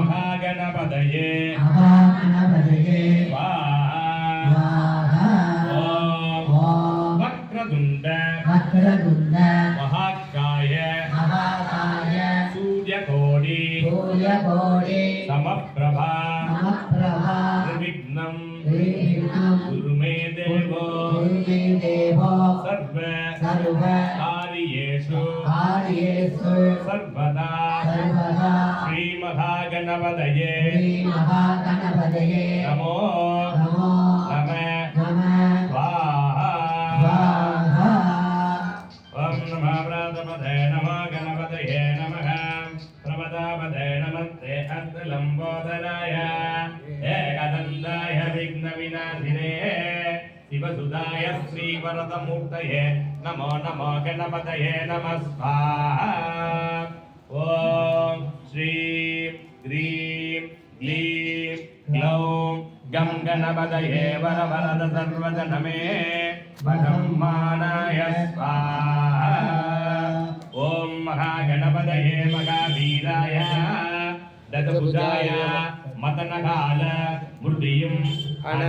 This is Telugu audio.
महागणपतये महागणपतये वक्रतुण्ड वक्रतुण्ड महाकाय महाकाय सूर्यकोटि सूर्यकोटि समप्रभा समप्रभा त्रिविघ्नं त्रिविघ्नं गुरुमे గురు మే దేవో గురుమే దేవో సర్వ సర్వ కార్యేషు కార్యేషు సర్వదా సర్వదా శ్రీ మహాగణపతయే శ్రీ మహాగణపతయే నమో నమో. నమ నమ స్వాహా స్వాహా ఓం నమః శివసుదాయ శ్రీవరదమూర్తయే నమో నమో గణపతయే నమః స్వాహా ఓం శ్రీం హ్రీం క్లీం గ్లౌం గం గణపతయే వరవరద సర్వజనమే మహమ్మానాయ ఓం మహాగణపతయే మహావీరాయ దశభుజాయ మతనకాల మృడియం అన